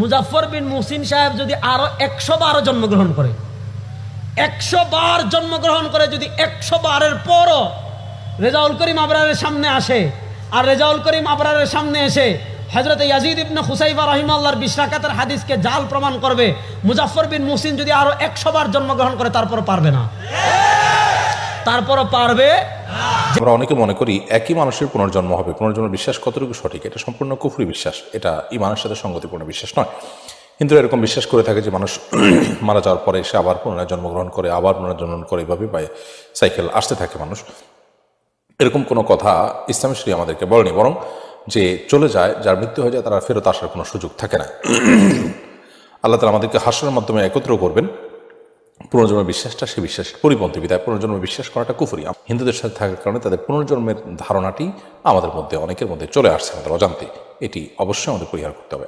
মুজাফর বিন মুহসিন সাহেব যদি আরও একশো বারও জন্মগ্রহণ করে, একশো বার জন্মগ্রহণ করে যদি একশো বারের পরও রেজাউল করিম আবরারের সামনে আসে, আর রেজাউল করিম আবরারের সামনে এসে হজরত ইয়াজিদ ইবনে হুসাইবা রহিমাল্লাহর বিশরাকাতের হাদিসকে জাল প্রমাণ করবে মুজাফর বিন মুহসিন যদি আরও একশো বার জন্মগ্রহণ করে তারপর পারবে না। তারপরও পারবে আমরা অনেকে মনে করি একই মানুষের পুনর্জন্ম হবে। পুনর্জন্ম বিশ্বাস কতটুকু সঠিক? এটা সম্পূর্ণ কুফরি বিশ্বাস। এটা ইমানের সাথে সঙ্গতিপূর্ণ বিশ্বাস নয়। কিন্তু এরকম বিশ্বাস করে থাকে যে মানুষ মারা যাওয়ার পরে সে আবার পুনরায় জন্মগ্রহণ করে, আবার পুনর্জন্ম করে এভাবে বা সাইকেল আসতে থাকে মানুষ। এরকম কোনো কথা ইসলাম শ্রী আমাদেরকে বলেনি, বরং যে চলে যায়, যার মৃত্যু হয়ে যায়, তারা ফেরত আসার কোনো সুযোগ থাকে না। আল্লাহ তালা আমাদেরকে হাসনের মাধ্যমে একত্র করবেন। পুনর্জন্ম বিশ্বাসটা সে বিশ্বাস পরিপন্থী বিদায় পুনর্জন্ম বিশ্বাস করাটা কুফরি। হিন্দুদের সাথে থাকার কারণে তাদের পুনর্জন্মের ধারণাটি আমাদের মধ্যে, অনেকের মধ্যে চলে আসছে আমাদের অজান্তে। এটি অবশ্যই আমাদের পরিহার করতে হবে।